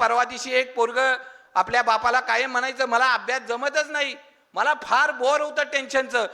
परवा दिवशी एक पोरग आपल्या बापाला कायम म्हणायचं मला अभ्यास जमतच नाही. मला फार बोर होतं टेन्शनचं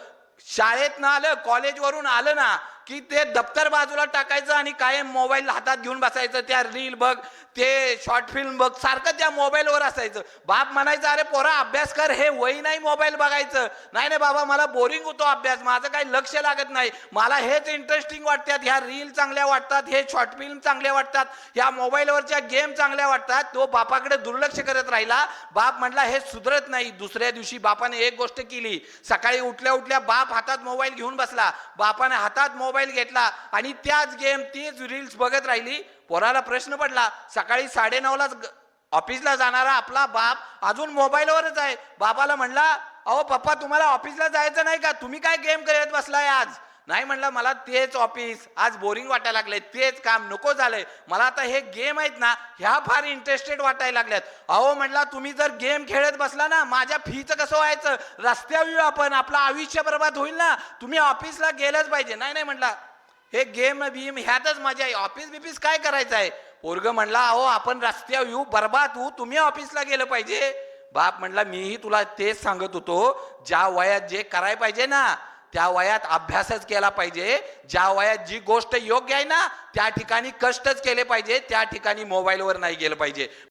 शाळेत ना आलं कॉलेजवरून आलं ना की ते दप्तर बाजूला टाकायचं आणि कायम मोबाईल हातात घेऊन बसायचं. त्या रील बघ ते शॉर्ट फिल्म बघ सारखं त्या मोबाईलवर असायचं. बाप म्हणायचं अरे पोरा अभ्यास कर हे वही नाही मोबाईल बघायचं. नाही नाही बाबा मला बोरिंग होतो अभ्यास माझं काही लक्ष लागत नाही. मला हेच इंटरेस्टिंग वाटतात ह्या रील चांगल्या वाटतात हे शॉर्ट फिल्म चांगल्या वाटतात ह्या मोबाईलवरच्या गेम चांगल्या वाटतात. तो बापाकडे दुर्लक्ष करत राहिला. बाप म्हटला हे सुधरत नाही. दुसऱ्या दिवशी बापाने एक गोष्ट केली. सकाळी उठल्या उठल्या बाप हातात मोबाईल घेऊन बसला. बापाने हातात मोबाईल घेतला आणि त्याच गेम तीच रील्स बघत राहिली. पोराला प्रश्न पडला. सकाळी सकाळी साडेनऊलाच ऑफिसला जाणारा आपला बाप अजून मोबाईलवरच आहे. बाबाला म्हणला अहो पप्पा तुम्हाला ऑफिसला जायचं नाही का? तुम्ही काय गेम करत बसलाय आज? नाही म्हणलं मला तेच ऑफिस आज बोरिंग वाटायला लागले तेच काम नको झालंय. मला आता हे गेम आहेत ना ह्या फार इंटरेस्टेड वाटायला लागल्यात. अहो म्हणला तुम्ही जर गेम खेळत बसला ना माझ्या फीचं कसं व्हायचं? रस्त्यावर येऊ आपण. आपलं आयुष्य बरबाद होईल ना. तुम्ही ऑफिसला गेलंच पाहिजे. नाही नाही म्हणला हे गेम बीम ह्यातच मजा आहे. ऑफिस बिफिस काय करायचं आहे पोरग म्हणला अहो आपण रस्त्यावर येऊ बरबाद होऊ तुम्ही ऑफिसला गेलं पाहिजे. बाप म्हणला मीही तुला तेच सांगत होतो ज्या वयात जे करायला पाहिजे ना त्या वयात अभ्यासच केला पाहिजे. ज्या वयात जी गोष्ट योग्य आहे ना त्या ठिकाणी कष्टच केले पाहिजे त्या ठिकाणी मोबाईलवर नाही गेलं पाहिजे.